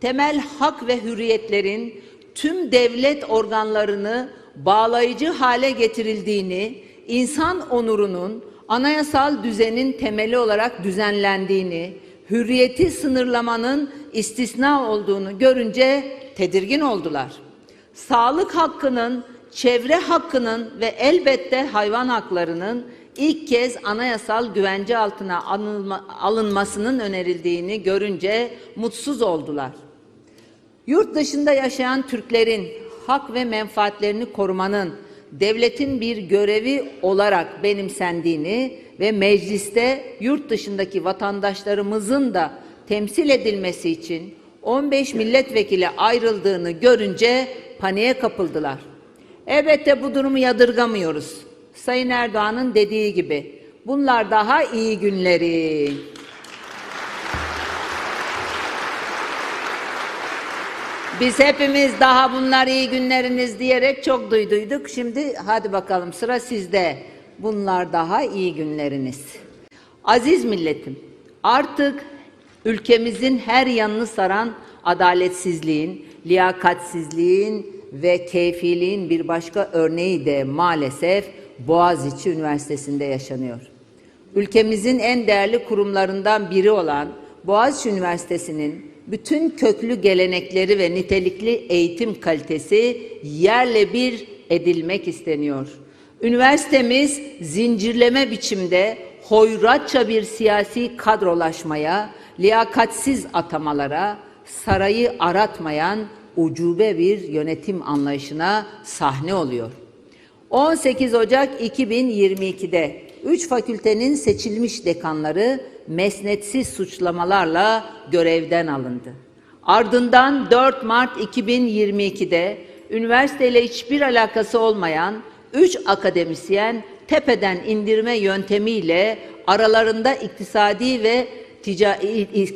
temel hak ve hürriyetlerin tüm devlet organlarını bağlayıcı hale getirildiğini, insan onurunun anayasal düzenin temeli olarak düzenlendiğini, hürriyeti sınırlamanın istisna olduğunu görünce tedirgin oldular. Sağlık hakkının, çevre hakkının ve elbette hayvan haklarının ilk kez anayasal güvence altına alınma- alınmasının önerildiğini görünce mutsuz oldular. Yurt dışında yaşayan Türklerin hak ve menfaatlerini korumanın devletin bir görevi olarak benimsendiğini ve mecliste yurt dışındaki vatandaşlarımızın da temsil edilmesi için 15 milletvekili ayrıldığını görünce paniğe kapıldılar. Elbette bu durumu yadırgamıyoruz. Sayın Erdoğan'ın dediği gibi bunlar daha iyi günleri. Biz hepimiz daha bunlar iyi günleriniz diyerek çok duyduyduk. Şimdi hadi bakalım sıra sizde. Bunlar daha iyi günleriniz. Aziz milletim, artık ülkemizin her yanını saran adaletsizliğin, liyakatsizliğin ve keyfiliğin bir başka örneği de maalesef Boğaziçi Üniversitesi'nde yaşanıyor. Ülkemizin en değerli kurumlarından biri olan Boğaziçi Üniversitesi'nin bütün köklü gelenekleri ve nitelikli eğitim kalitesi yerle bir edilmek isteniyor. Üniversitemiz zincirleme biçimde hoyratça bir siyasi kadrolaşmaya, liyakatsiz atamalara, sarayı aratmayan ucube bir yönetim anlayışına sahne oluyor. 18 Ocak 2022'de 3 fakültenin seçilmiş dekanları mesnetsiz suçlamalarla görevden alındı. Ardından 4 Mart 2022'de üniversiteyle hiçbir alakası olmayan 3 akademisyen tepeden indirme yöntemiyle aralarında iktisadi ve tica-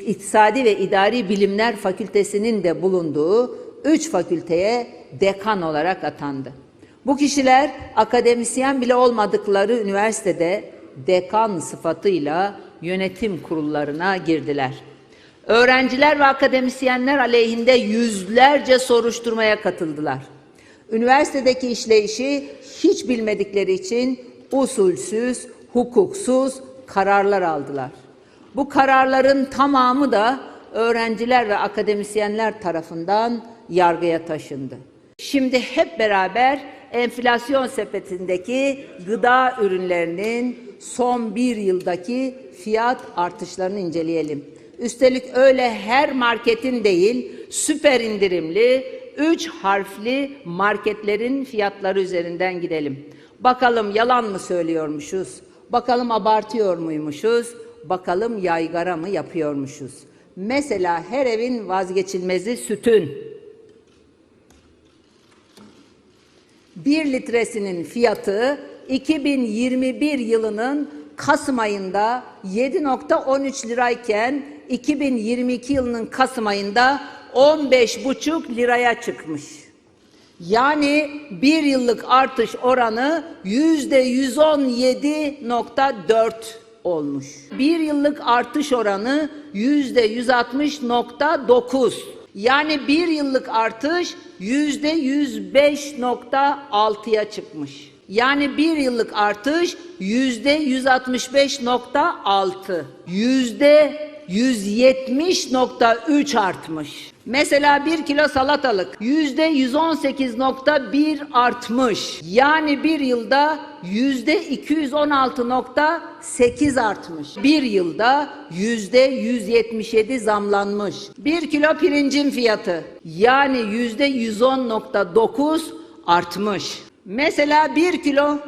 iktisadi ve idari bilimler fakültesinin de bulunduğu 3 fakülteye dekan olarak atandı. Bu kişiler akademisyen bile olmadıkları üniversitede dekan sıfatıyla yönetim kurullarına girdiler. Öğrenciler ve akademisyenler aleyhinde yüzlerce soruşturmaya katıldılar. Üniversitedeki işleyişi hiç bilmedikleri için usulsüz, hukuksuz kararlar aldılar. Bu kararların tamamı da öğrenciler ve akademisyenler tarafından yargıya taşındı. Şimdi hep beraber enflasyon sepetindeki gıda ürünlerinin son bir yıldaki fiyat artışlarını inceleyelim. Üstelik öyle her marketin değil, süper indirimli, üç harfli marketlerin fiyatları üzerinden gidelim. Bakalım yalan mı söylüyormuşuz? Bakalım abartıyor muymuşuz? Bakalım yaygara mı yapıyormuşuz? Mesela her evin vazgeçilmezi sütün. 1 litresinin fiyatı 2021 yılının Kasım ayında 7.13 lirayken 2022 yılının Kasım ayında 15,5 liraya çıkmış. Yani bir yıllık artış oranı yüzde 117.4 olmuş. Bir yıllık artış oranı yüzde 160.9. Yani bir yıllık artış yüzde 105.6'ya çıkmış. Yani bir yıllık artış yüzde 165.6. Yüzde 170.3 artmış. Mesela bir kilo salatalık yüzde 118.1 artmış. Yani bir yılda yüzde 216.8 artmış. Bir yılda yüzde 177 zamlanmış. Bir kilo pirincin fiyatı yani yüzde 110.9 artmış. Mesela bir kilo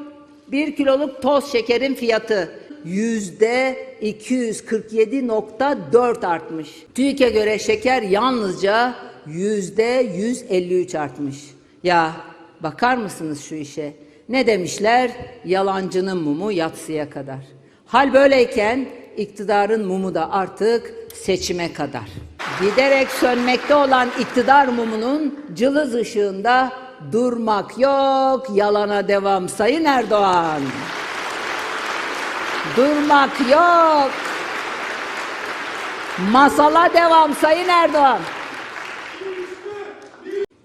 bir kiloluk toz şekerin fiyatı yüzde 247.4 artmış. TÜİK'e göre şeker yalnızca yüzde 153 artmış. Ya bakar mısınız şu işe? Ne demişler? Yalancının mumu yatsıya kadar. Hal böyleyken iktidarın mumu da artık seçime kadar. Giderek sönmekte olan iktidar mumunun cılız ışığında durmak yok, yalana devam Sayın Erdoğan. Durmak yok. Masala devam Sayın Erdoğan.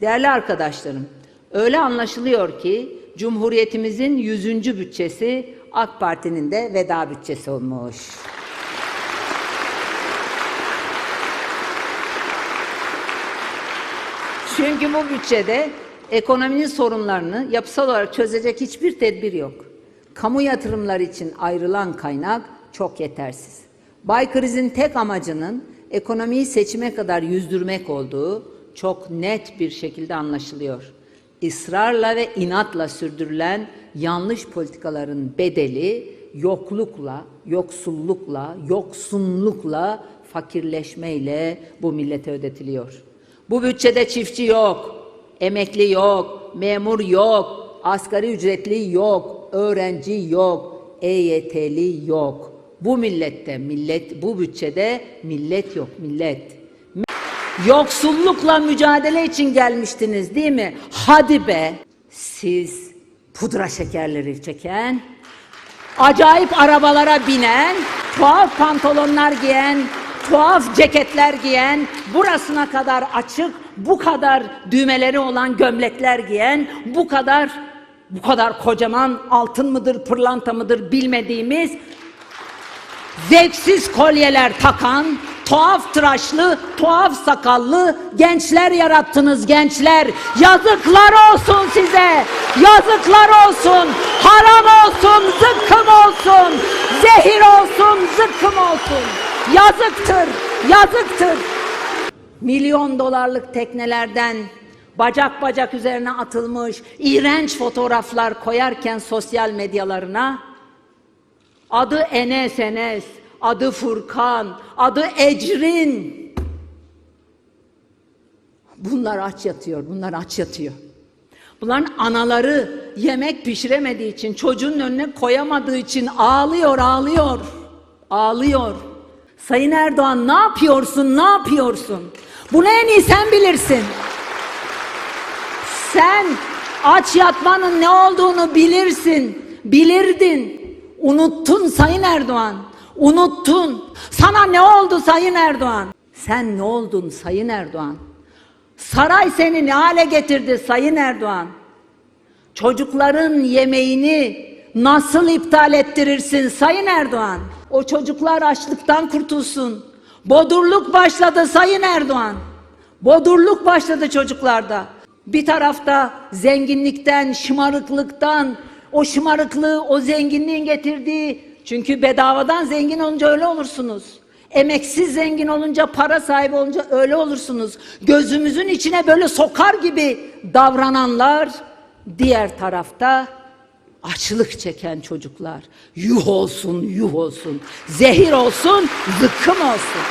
Değerli arkadaşlarım, öyle anlaşılıyor ki Cumhuriyetimizin 100. bütçesi AK Parti'nin de veda bütçesi olmuş. Çünkü bu bütçede ekonominin sorunlarını yapısal olarak çözecek hiçbir tedbir yok. Kamu yatırımları için ayrılan kaynak çok yetersiz. Baykriz'in tek amacının ekonomiyi seçime kadar yüzdürmek olduğu çok net bir şekilde anlaşılıyor. İsrarla ve inatla sürdürülen yanlış politikaların bedeli yoklukla, yoksullukla, yoksunlukla, fakirleşmeyle bu millete ödetiliyor. Bu bütçede çiftçi yok, emekli yok, memur yok, asgari ücretli yok, öğrenci yok, EYT'li yok. Bu millette, millet bu bütçede millet yok, millet. Yoksullukla mücadele için gelmiştiniz değil mi? Hadi be. Siz pudra şekerleri çeken, acayip arabalara binen, tuhaf pantolonlar giyen, tuhaf ceketler giyen, burasına kadar açık, bu kadar düğmeleri olan gömlekler giyen, bu kadar bu kadar kocaman altın mıdır, pırlanta mıdır bilmediğimiz zevksiz kolyeler takan, tuhaf tıraşlı, tuhaf sakallı gençler yarattınız gençler. Yazıklar olsun size. Yazıklar olsun. Haram olsun, zıkkım olsun. Zehir olsun, zıkkım olsun. Yazıktır, yazıktır. Milyon dolarlık teknelerden bacak bacak üzerine atılmış iğrenç fotoğraflar koyarken sosyal medyalarına Adı Enes Enes, adı Furkan, adı Ecrin. Bunlar aç yatıyor, bunlar aç yatıyor. Bunların anaları yemek pişiremediği için, çocuğun önüne koyamadığı için ağlıyor, ağlıyor, ağlıyor. Sayın Erdoğan ne yapıyorsun, ne yapıyorsun? Bunu en iyi sen bilirsin. Sen aç yatmanın ne olduğunu bilirsin, bilirdin. Unuttun Sayın Erdoğan. Unuttun. Sana ne oldu Sayın Erdoğan? Sen ne oldun Sayın Erdoğan? Saray seni ne hale getirdi Sayın Erdoğan? Çocukların yemeğini nasıl iptal ettirirsin Sayın Erdoğan? O çocuklar açlıktan kurtulsun. Bodurluk başladı Sayın Erdoğan. Bodurluk başladı çocuklarda. Bir tarafta zenginlikten, şımarıklıktan, o şımarıklığı, o zenginliğin getirdiği, çünkü bedavadan zengin olunca öyle olursunuz. Emeksiz zengin olunca, para sahibi olunca öyle olursunuz. Gözümüzün içine böyle sokar gibi davrananlar, diğer tarafta açlık çeken çocuklar. Yuh olsun, yuh olsun. Zehir olsun, zıkkım olsun.